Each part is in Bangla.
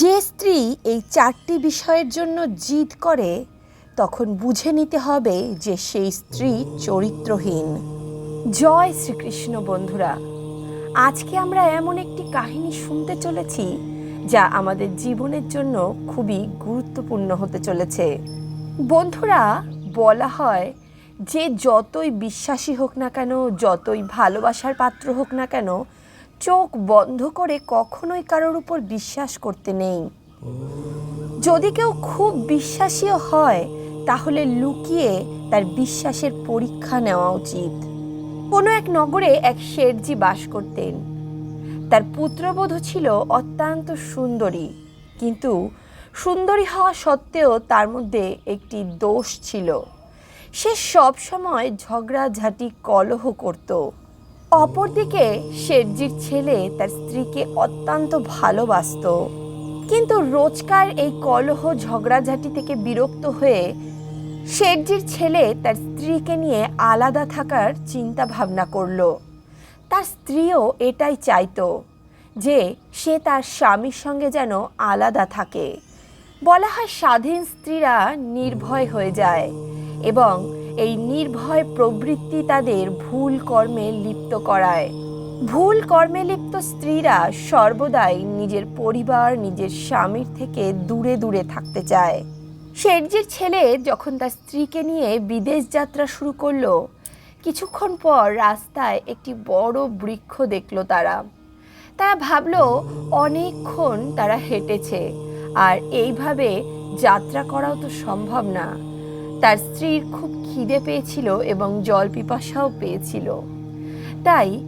যে স্ত্রী এই চারটি বিষয়ের জন্য জিদ করে, তখন বুঝে নিতে হবে যে সেই স্ত্রী চরিত্রহীন। জয় শ্রীকৃষ্ণ বন্ধুরা, আজকে আমরা এমন একটি কাহিনী শুনতে চলেছি যা আমাদের জীবনের জন্য খুবই গুরুত্বপূর্ণ হতে চলেছে। বন্ধুরা, বলা হয় যে যতই বিশ্বাসী হোক না কেন, যতই ভালোবাসার পাত্র হোক না কেন চোখ বন্ধ করে কখনোই কারোর উপর বিশ্বাস করতে নেই। যদি কেউ খুব বিশ্বাসীও হয়, তাহলে লুকিয়ে তার বিশ্বাসের পরীক্ষা নেওয়া উচিত। কোনো এক নগরে এক শেরজি বাস করতেন। তার পুত্রবধূ ছিল অত্যন্ত সুন্দরী, কিন্তু সুন্দরী হওয়া সত্ত্বেও তার মধ্যে একটি দোষ ছিল। সে সব সময় ঝগড়াঝাটি কলহ করত। অপরদিকে শেঠজির ছেলে তার স্ত্রীকে অত্যন্ত ভালোবাসতো। কিন্তু রোজকার এই কলহ ঝগড়াঝাটি থেকে বিরক্ত হয়ে শেঠজির ছেলে তার স্ত্রীকে নিয়ে আলাদা থাকার চিন্তা ভাবনা করল। তার স্ত্রীও এটাই চাইতো যে সে তার স্বামীর সঙ্গে যেন আলাদা থাকে। বলা হয় স্বাধীন স্ত্রীরা নির্ভয় হয়ে যায় এবং এই নির্ভয় প্রবৃত্তি তাদের ভুল কর্মে লিপ্ত করায়। ভুল কর্মে লিপ্ত স্ত্রীরা সর্বদাই নিজের পরিবার, নিজের স্বামীর থেকে দূরে দূরে থাকতে চায়। শেঠজির ছেলে যখন তার স্ত্রীকে নিয়ে বিদেশ যাত্রা শুরু করল, কিছুক্ষণ পর রাস্তায় একটি বড় বৃক্ষ দেখল তারা। তারা ভাবলো, অনেকক্ষণ তারা হেঁটেছে, আর এইভাবে যাত্রা করাও তো সম্ভব না। তার স্ত্রীর খুব খিদে পেয়েছিল এবং জল পিপাসাও পেয়েছিল। তাই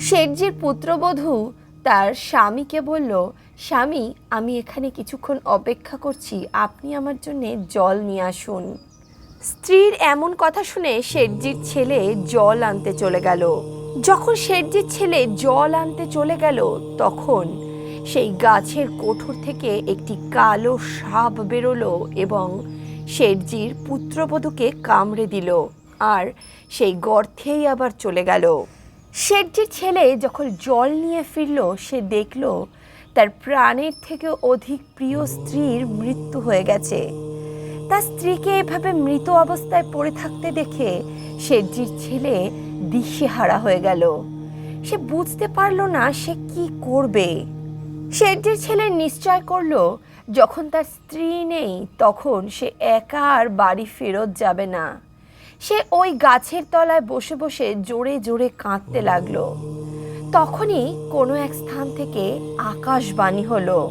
শেঠজির পুত্রবধূ তার স্বামীকে বলল, স্বামী, আমি এখানে কিছুক্ষণ অপেক্ষা করছি। আপনি আমার জন্য জল নিয়ে আসুন। স্ত্রীর এমন কথা শুনে শেঠজির ছেলে জল আনতে চলে গেল। যখন শেঠজির ছেলে জল আনতে চলে গেল, তখন সেই গাছের কোঠর থেকে একটি কালো সাপ বেরোলো এবং শেঠজির পুত্রবধূকে কামড়ে দিল আর সেই গর্তেই আবার চলে গেল। শেঠজির ছেলে যখন জল নিয়ে ফিরল, সে দেখল তার প্রাণের থেকে অধিক প্রিয় স্ত্রীর মৃত্যু হয়ে গেছে। তার স্ত্রীকে এভাবে মৃত অবস্থায় পড়ে থাকতে দেখে শেঠজির ছেলে দিশেহারা হয়ে গেল। সে বুঝতে পারল না সে কি করবে। শেঠজির ছেলে নিশ্চয় করল যখন তার স্ত্রী নেই, তখন সে একা আর বাড়ি ফেরত যাবে না। সে ওই গাছের তলায় বসে বসে জোরে জোরে কাঁদতে লাগল। তখনই কোনো এক স্থান থেকে আকাশবাণী হলো।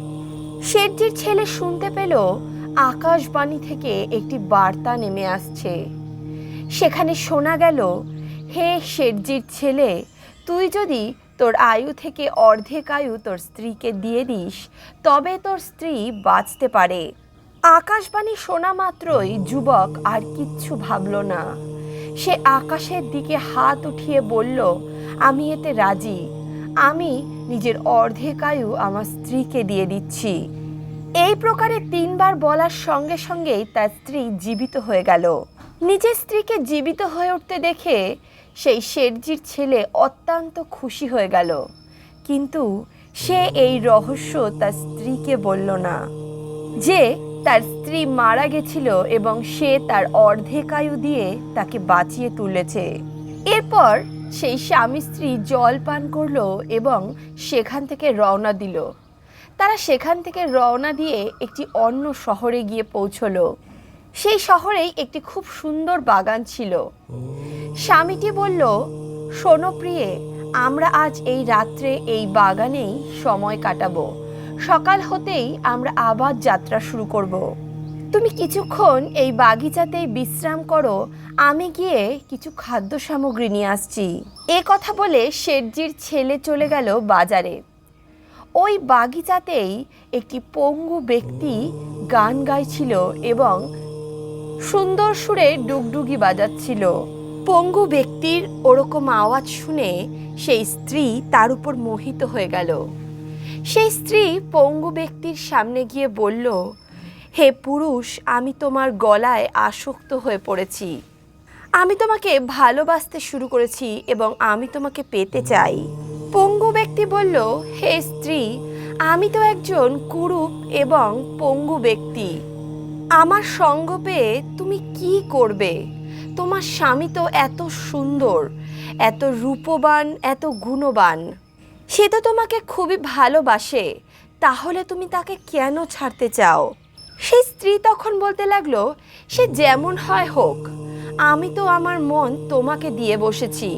শেঠজির ছেলে শুনতে পেল আকাশবাণী থেকে একটি বার্তা নেমে আসছে। সেখানে শোনা গেল, হে শেঠজির ছেলে, তুই যদি তোর আয়ু থেকে অর্ধেক আয়ু তোর স্ত্রীকে দিয়ে দিস, তবে তোর স্ত্রী বাঁচতে পারে। আকাশবাণী শোনা মাত্রই যুবক আর কিচ্ছু ভাবল না। সে আকাশের দিকে হাত উঠিয়ে বলল, আমি এতে রাজি। আমি নিজের অর্ধেক আয়ু আমার স্ত্রীকে দিয়ে দিচ্ছি। এই প্রকারে তিনবার বলার সঙ্গে সঙ্গেই তার স্ত্রী জীবিত হয়ে গেল। নিজের স্ত্রীকে জীবিত হয়ে উঠতে দেখে সেই শেঠজির ছেলে অত্যন্ত খুশি হয়ে গেল। কিন্তু সে এই রহস্য তার স্ত্রীকে বলল না। যে তার স্ত্রী মারা গেছিল এবং সে তার অর্ধেক আয়ু দিয়ে তাকে বাঁচিয়ে তুলেছে। এরপর সেই স্বামী স্ত্রী জল পান করল এবং সেখান থেকে রওনা দিল। তারা সেখান থেকে রওনা দিয়ে একটি অন্য শহরে গিয়ে পৌঁছলো। সেই শহরেই একটি খুব সুন্দর বাগান ছিল। স্বামীটি বলল, শোনো প্রিয়ে, আমরা আজ এই রাত্রে এই বাগানেই সময় কাটাবো। সকাল হতেই আমরা আবার যাত্রা শুরু করব। তুমি কিছুক্ষণ এই বাগিচাতেই বিশ্রাম করো, আমি গিয়ে কিছু খাদ্য সামগ্রী নিয়ে আসছি। এ কথা বলে শেঠজির ছেলে চলে গেল বাজারে। ওই বাগিচাতেই একটি পঙ্গু ব্যক্তি গান গাইছিল এবং সুন্দর সুরে ডুগডুগি বাজাচ্ছিল। পঙ্গু ব্যক্তির ওরকম আওয়াজ শুনে সেই স্ত্রী তার উপর মোহিত হয়ে গেল। সেই স্ত্রী পঙ্গু ব্যক্তির সামনে গিয়ে বলল, হে পুরুষ, আমি তোমার গলায় আসক্ত হয়ে পড়েছি। আমি তোমাকে ভালোবাসতে শুরু করেছি এবং আমি তোমাকে পেতে চাই। পঙ্গু ব্যক্তি বলল, হে স্ত্রী, আমি তো একজন কুরুপ এবং পঙ্গু ব্যক্তি। আমার সঙ্গ পেয়ে তুমি কি করবে? তোমার স্বামী তো এত সুন্দর, এত রূপবান, এত গুণবান। সে তো তোমাকে খুবই ভালোবাসে, তাহলে তুমি তাকে কেন ছাড়তে চাও? সেই স্ত্রী তখন বলতে লাগল, সে যেমন হয় হোক, আমি তো আমার মন তোমাকে দিয়ে বসেছি।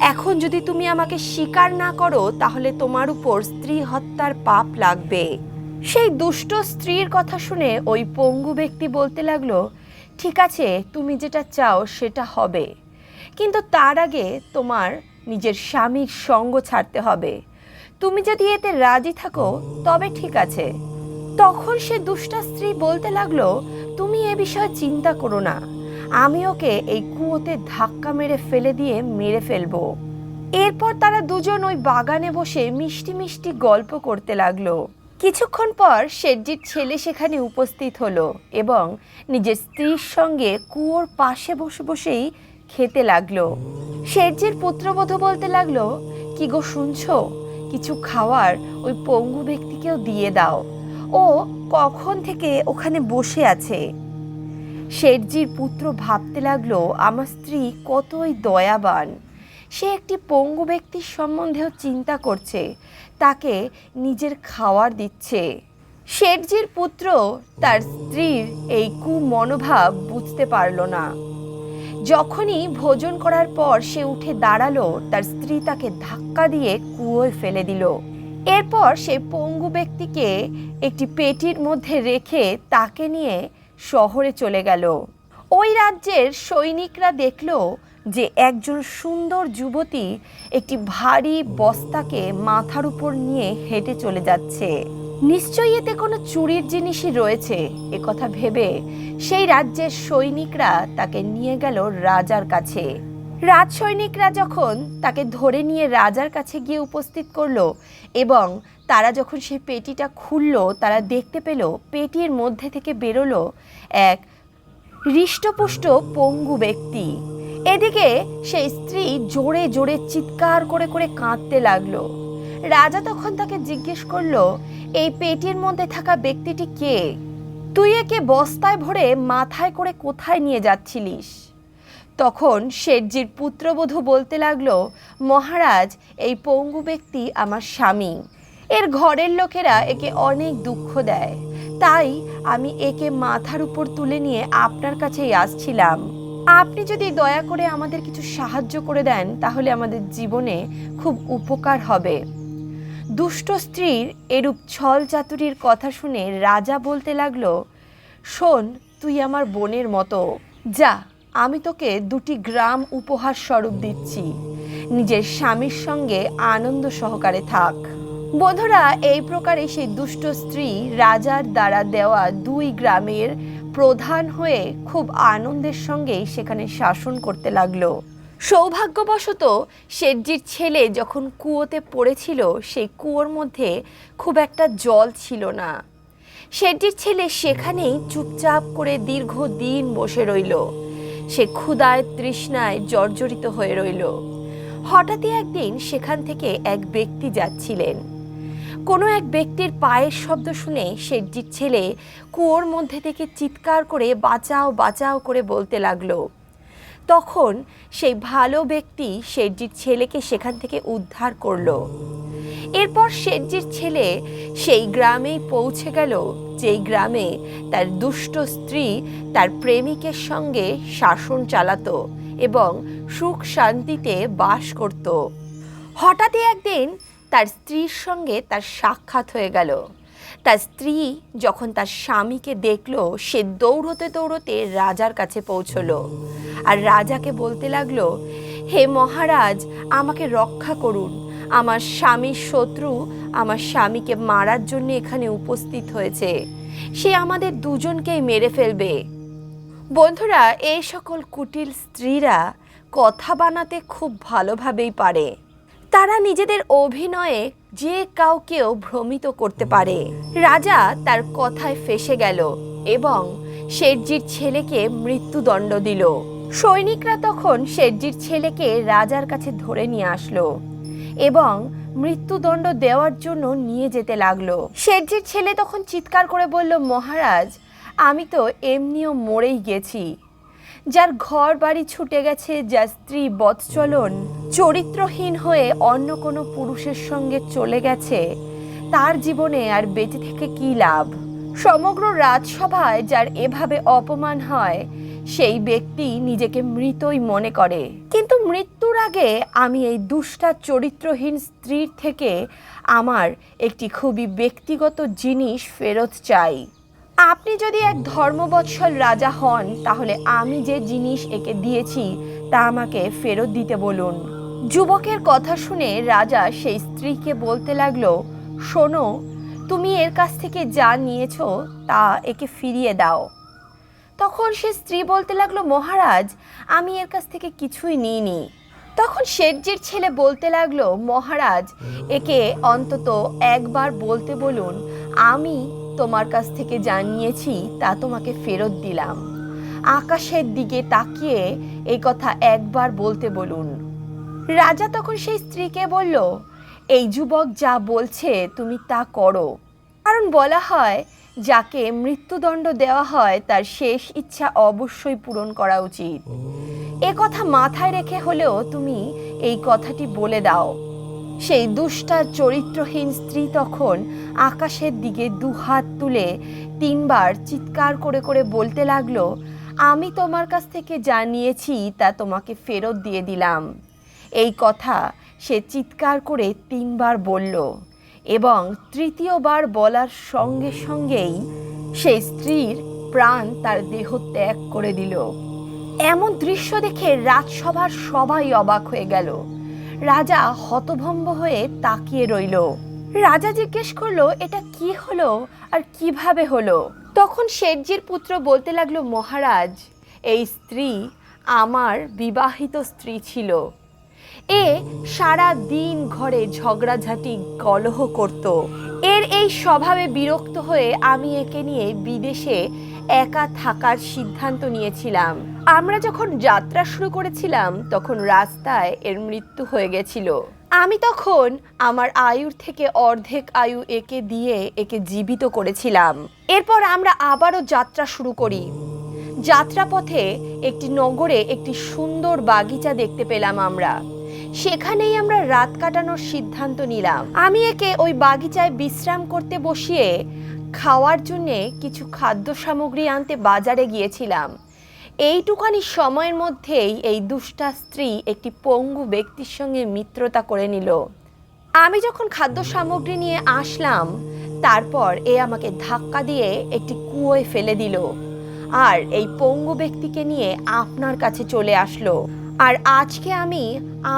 এখন যদি তুমি আমাকে স্বীকার না করো, তাহলে তোমার উপর স্ত্রী হত্যার পাপ লাগবে। সেই দুষ্ট স্ত্রীর কথা শুনে ওই পঙ্গু ব্যক্তি বলতে লাগল, ঠিক আছে, তুমি যেটা চাও সেটা হবে। কিন্তু তার আগে তোমার নিজের স্বামীর সঙ্গ ছাড়তে হবে। তুমি যদি এতে রাজি থাকো, তবে ঠিক আছে। তখন সে দুষ্টা স্ত্রী বলতে লাগল, তুমি এ বিষয়ে চিন্তা করো না। আমি ওকে এই কুয়োতে ধাক্কা মেরে ফেলে দিয়ে মেরে ফেলব। এরপর তারা দুজন ওই বাগানে বসে মিষ্টি মিষ্টি গল্প করতে লাগল। কিছুক্ষণ পর শেঠজির ছেলে সেখানে উপস্থিত হলো এবং নিজের স্ত্রীর সঙ্গে কুয়োর পাশে বসে বসেই খেতে লাগল। শেঠজির পুত্রবধূ বলতে লাগল, কি গো শুনছো? কিছু খাওয়ার ওই পঙ্গু ব্যক্তিকেও দিয়ে দাও। ও কখন থেকে ওখানে বসে আছে? শেঠজির পুত্র ভাবতে লাগল, আমার স্ত্রী কতই দয়াবান। সে একটি পঙ্গু ব্যক্তির সম্বন্ধেও চিন্তা করছে। তাকে নিজের খাওয়ার দিচ্ছে। শেঠজির পুত্র তার স্ত্রীর এই কুমনোভাব বুঝতে পারল না। যখনই ভোজন করার পর সে উঠে দাঁড়াল, তার স্ত্রী তাকে ধাক্কা দিয়ে কুয়োয় ফেলে দিল। এরপর সে পঙ্গু ব্যক্তিকে একটি পেটির মধ্যে রেখে তাকে নিয়ে শহরে চলে গেল। ওই রাজ্যের সৈনিকরা দেখল যে একজন সুন্দর যুবতী একটি ভারী বস্তাকে মাথার উপর নিয়ে হেঁটে চলে যাচ্ছে। নিশ্চয়ই এতে কোনো চুরির জিনিসই রয়েছে কথা ভেবে সেই রাজ্যের সৈনিকরা তাকে নিয়ে গেল রাজার কাছে। রাজ সৈনিকরা যখন তাকে ধরে নিয়ে রাজার কাছে গিয়ে উপস্থিত করল এবং তারা যখন সেই পেটিটা খুললো, তারা দেখতে পেল পেটির মধ্যে থেকে বেরোলো এক হৃষ্টপুষ্ট পঙ্গু ব্যক্তি। এদিকে সেই স্ত্রী জোরে জোরে চিৎকার করে করে কাঁদতে লাগল। রাজা তখন তাকে জিজ্ঞেস করল, এই পেটির মধ্যে থাকা ব্যক্তিটি কে? তুই একে বস্তায় ভরে মাথায় করে কোথায় নিয়ে যাচ্ছিলিস? তখন শেঠজির পুত্রবধূ বলতে লাগল, মহারাজ, এই পঙ্গু ব্যক্তি আমার স্বামী। এর ঘরের লোকেরা একে অনেক দুঃখ দেয়। তাই আমি একে মাথার উপর তুলে নিয়ে আপনার কাছেই আসছিলাম। আপনি যদি দয়া করে আমাদের কিছু সাহায্য করে দেন, তাহলে আমাদের জীবনে খুব উপকার হবে। দুষ্ট স্ত্রীর এরূপ ছল চাতুরির কথা শুনে রাজা বলতে লাগল, শোন, তুই আমার বোনের মতো। যা, আমি তোকে দুটি গ্রাম উপহার স্বরূপ দিচ্ছি। নিজের স্বামীর সঙ্গে আনন্দ সহকারে থাক। বন্ধুরা, এই প্রকারে সেই দুষ্ট স্ত্রী রাজার দ্বারা দেওয়া দুই গ্রামের প্রধান হয়ে খুব আনন্দের সঙ্গেই সেখানে শাসন করতে লাগল। সৌভাগ্যবশত শেঠজির ছেলে যখন কুয়োতে পড়েছিল, সেই কুয়োর মধ্যে খুব একটা জল ছিল না। শেঠজির ছেলে সেখানেই চুপচাপ করে দীর্ঘ দিন বসে রইল। সে ক্ষুদায় তৃষ্ণায় জর্জরিত হয়ে রইল। হঠাৎই একদিন সেখান থেকে এক ব্যক্তি যাচ্ছিলেন। কোনো এক ব্যক্তির পায়ের শব্দ শুনে শেঠজির ছেলে কুয়োর মধ্যে থেকে চিৎকার করে বাঁচাও বাঁচাও করে বলতে লাগল। তখন সেই ভালো ব্যক্তি শেঠজির ছেলেকে সেখান থেকে উদ্ধার করল। এরপর শেঠজির ছেলে সেই গ্রামেই পৌঁছে গেল, যেই গ্রামে তার দুষ্ট স্ত্রী তার প্রেমিকের সঙ্গে শাসন চালাতো এবং সুখ শান্তিতে বাস করত। হঠাৎই একদিন তার স্ত্রীর সঙ্গে তার সাক্ষাৎ হয়ে গেল। তার স্ত্রী যখন তার স্বামীকে দেখল, সে দৌড়তে দৌড়তে রাজার কাছে পৌঁছলো। আর রাজাকে বলতে লাগল, হে মহারাজ, আমাকে রক্ষা করুন। আমার স্বামীর শত্রু আমার স্বামীকে মারার জন্য এখানে উপস্থিত হয়েছে। সে আমাদের দুজনকেই মেরে ফেলবে। বন্ধুরা, এই সকল কুটিল স্ত্রীরা কথা বানাতে খুব ভালোভাবেই পারে। তারা নিজেদের অভিনয়ে যে কাউকেও ভ্রমিত করতে পারে। রাজা তার কথায় ফেসে গেল এবং শেঠজির ছেলেকে মৃত্যুদণ্ড দিল। সৈনিকরা তখন শেঠজির ছেলেকে রাজার কাছে ধরে নিয়ে আসলো এবং মৃত্যুদণ্ড দেওয়ার জন্য নিয়ে যেতে লাগল। শেঠজির ছেলে তখন চিৎকার করে বলল, মহারাজ, আমি তো এমনিও মরেই গেছি। যার ঘর বাড়ি ছুটে গেছে যার স্ত্রী বৎচলন চরিত্রহীন হয়ে অন্য কোনো পুরুষের সঙ্গে চলে গেছে, তার জীবনে আর বেঁচে থেকে কী লাভ? সমগ্র রাজসভায় যার এভাবে অপমান হয়, সেই ব্যক্তি নিজেকে মৃতই মনে করে। কিন্তু মৃত্যুর আগে আমি এই দুষ্টা চরিত্রহীন স্ত্রীর থেকে আমার একটি খুবই ব্যক্তিগত জিনিস ফেরত চাই। আপনি যদি এক ধর্মবৎসল রাজা হন, তাহলে আমি যে জিনিস একে দিয়েছি, তা আমাকে ফেরত দিতে বলুন। যুবকের কথা শুনে রাজা সেই স্ত্রীকে বলতে লাগল, শোনো, তুমি এর কাছ থেকে যা নিয়েছ, তা একে ফিরিয়ে দাও। তখন সে স্ত্রী বলতে লাগল, মহারাজ, আমি এর কাছ থেকে কিছুই নিইনি। তখন শেঠজির ছেলে বলতে লাগল, মহারাজ, একে অন্তত একবার বলতে বলুন, আমি তোমার কাছ থেকে যা নিয়েছি তা তোমাকে ফেরত দিলাম। আকাশের দিকে তাকিয়ে এই কথা একবার বলতে বলুন। রাজা তখন সেই স্ত্রীকে বলল, এই যুবক যা বলছে, তুমি তা করো। কারণ বলা হয়, যাকে মৃত্যুদণ্ড দেওয়া হয়, তার শেষ ইচ্ছা অবশ্যই পূরণ করা উচিত। এ কথা মাথায় রেখে হলেও তুমি এই কথাটি বলে দাও। সেই দুষ্টা চরিত্রহীন স্ত্রী তখন আকাশের দিকে দুহাত তুলে তিনবার চিৎকার করে করে বলতে লাগল, আমি তোমার কাছ থেকে যা নিয়েছি তা তোমাকে ফেরত দিয়ে দিলাম। এই কথা সে চিৎকার করে তিনবার বলল এবং তৃতীয়বার বলার সঙ্গে সঙ্গেই সেই স্ত্রীর প্রাণ তার দেহ ত্যাগ করে দিল। এমন দৃশ্য দেখে রাজসভার সবাই অবাক হয়ে গেল। রাজা হতভম্ব হয়ে তাকিয়ে রইল। রাজা জিজ্ঞেস করল, এটা কি হলো আর কীভাবে হলো? তখন শেঠজির পুত্র বলতে লাগল, মহারাজ, এই স্ত্রী আমার বিবাহিত স্ত্রী ছিল। এ সারা দিন ঘরে ঝগড়াঝাটি, কলহ করত। এর এই স্বভাবে বিরক্ত হয়ে আমি একে নিয়ে বিদেশে একা থাকার সিদ্ধান্ত নিয়েছিলাম। আমরা যখন যাত্রা শুরু করেছিলাম, তখন রাস্তায় এর মৃত্যু হয়ে গেছিল। আমি তখন আমার আয়ুর থেকে অর্ধেক আয়ু একে দিয়ে একে জীবিত করেছিলাম। এরপর আমরা আবারও যাত্রা শুরু করি। যাত্রাপথে একটি নগরে একটি সুন্দর বাগিচা দেখতে পেলাম আমরা। সেখানেই আমরা রাত কাটানোর সিদ্ধান্ত নিলাম। আমি একে ওই বাগিচায় বিশ্রাম করতে বসিয়ে খাওয়ার জন্যে কিছু খাদ্য সামগ্রী আনতে বাজারে গিয়েছিলাম। এইটুখানি সময়ের মধ্যেই এই দুষ্টা স্ত্রী একটি পঙ্গু ব্যক্তির সঙ্গে মিত্রতা করে নিল। আমি যখন খাদ্য সামগ্রী নিয়ে আসলাম, তারপর এ আমাকে ধাক্কা দিয়ে একটি কুয়োয় ফেলে দিল। আর এই পঙ্গু ব্যক্তিকে নিয়ে আপনার কাছে চলে আসলো। আর আজকে আমি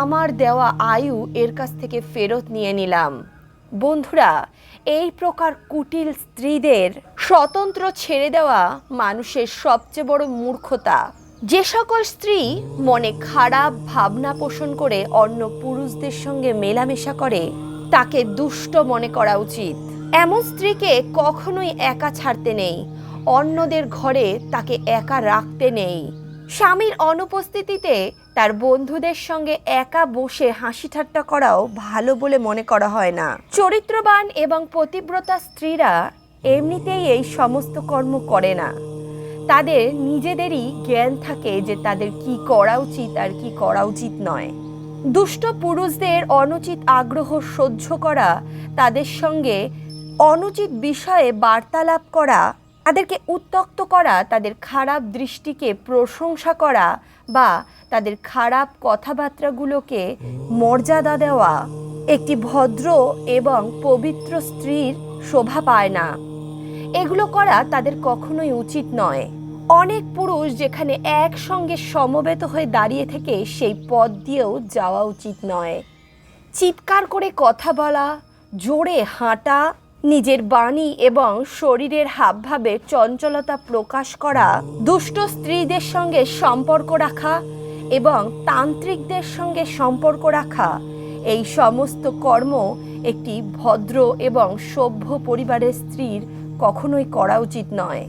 আমার দেওয়া আয়ু এর কাছ থেকে ফেরত নিয়ে নিলাম। বন্ধুরা এই প্রকার কুটিল স্ত্রীদের স্বতন্ত্র ছেড়ে দেওয়া মানুষের সবচেয়ে বড় মূর্খতা। যে সকল স্ত্রী মনে খারাপ ভাবনা পোষণ করে অন্য পুরুষদের সঙ্গে মেলামেশা করে, তাকে দুষ্ট মনে করা উচিত। এমন স্ত্রীকে কখনোই একা ছাড়তে নেই। অন্যদের ঘরে তাকে একা রাখতে নেই। স্বামীর অনুপস্থিতিতে তার বন্ধুদের সঙ্গে একা বসে হাসি ঠাট্টা করাও ভালো বলে মনে করা হয় না। চরিত্রবান এবং পতিব্রতা স্ত্রীরা এমনিতেই এই সমস্ত কর্ম করে না। তাদের নিজেদেরই জ্ঞান থাকে যে তাদের কি করা উচিত আর কি করা উচিত নয়। দুষ্ট পুরুষদের অনুচিত আগ্রহ সহ্য করা, তাদের সঙ্গে অনুচিত বিষয়ে বার্তালাপ করা তাদেরকে উত্তক্ত করা, তাদের খারাপ দৃষ্টিকে প্রশংসা করা বা তাদের খারাপ কথাবার্তাগুলোকে মর্যাদা দেওয়া একটি ভদ্র এবং পবিত্র স্ত্রীর শোভা পায় না। এগুলো করা তাদের কখনোই উচিত নয়। অনেক পুরুষ যেখানে একসঙ্গে সমবেত হয়ে দাঁড়িয়ে থেকে সেই পথ দিয়েও যাওয়া উচিত নয়। চিৎকার করে কথা বলা, জোরে হাঁটা নিজের বাণী এবং শরীরের হাবভাবে চঞ্চলতা প্রকাশ করা, দুষ্ট স্ত্রীদের সঙ্গে সম্পর্ক রাখা এবং তান্ত্রিকদের সঙ্গে সম্পর্ক রাখা, এই সমস্ত কর্ম একটি ভদ্র এবং সভ্য পরিবারের স্ত্রীর কখনোই করা উচিত নয়।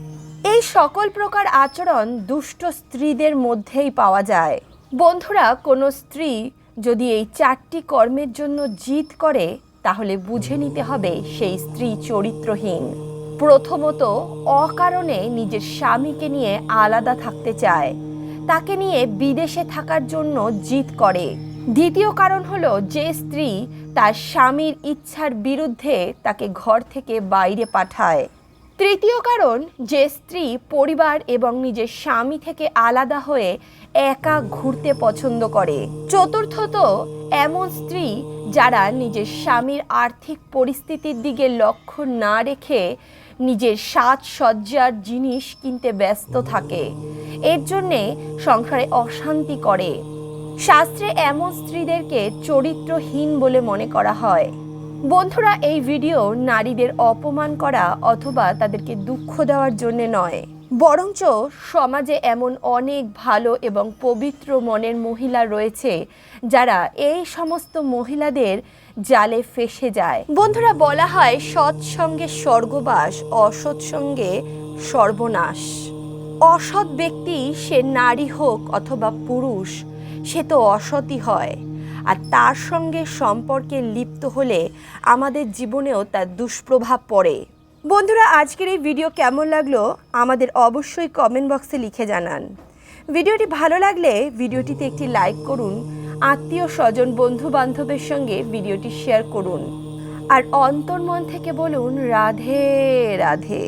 এই সকল প্রকার আচরণ দুষ্ট স্ত্রীদের মধ্যেই পাওয়া যায়। বন্ধুরা, কোনো স্ত্রী যদি এই চারটি কর্মের জন্য জিদ করে তাহলে বুঝে নিতে হবে সেই স্ত্রী চরিত্রহীন। প্রথমত, অকারণে নিজের স্বামীকে নিয়ে আলাদা থাকতে চায়। তাকে নিয়ে বিদেশে থাকার জন্য জিদ করে। দ্বিতীয় কারণ হলো যে স্ত্রী তার স্বামীর ইচ্ছার বিরুদ্ধে তাকে ঘর থেকে বাইরে পাঠায়। তৃতীয় কারণ, যে স্ত্রী পরিবার এবং নিজের স্বামী থেকে আলাদা হয়ে একা ঘুরতে পছন্দ করে। চতুর্থত, এমন স্ত্রী যারা নিজের স্বামীর আর্থিক পরিস্থিতির দিকে লক্ষ্য না রেখে নিজের সাজসজ্জার জিনিস কিনতে ব্যস্ত থাকে। এর জন্যে সংসারে অশান্তি করে। শাস্ত্রে এমন স্ত্রীদেরকে চরিত্রহীন বলে মনে করা হয়। বন্ধুরা, এই ভিডিও নারীদের অপমান করা অথবা তাদেরকে দুঃখ দেওয়ার জন্য নয়। বরঞ্চ সমাজে এমন অনেক ভালো এবং পবিত্র মনের মহিলা রয়েছে যারা এই সমস্ত মহিলাদের জালে ফেসে যায়। বন্ধুরা, বলা হয় সৎসঙ্গে স্বর্গবাস অসৎ সঙ্গে সর্বনাশ। অসৎ ব্যক্তি সে নারী হোক অথবা পুরুষ, সে তো অসৎই হয়। আর তার সঙ্গে সম্পর্কে লিপ্ত হলে আমাদের জীবনেও তার দুষ্প্রভাব পড়ে। বন্ধুরা, আজকের এই ভিডিও কেমন লাগল আমাদের অবশ্যই কমেন্ট বক্সে লিখে জানান। ভিডিওটি ভালো লাগলে ভিডিওটিতে একটি লাইক করুন, আত্মীয় স্বজন বন্ধু বান্ধবের সঙ্গে ভিডিওটি শেয়ার করুন। আর অন্তর্মন থেকে বলুন, রাধে রাধে।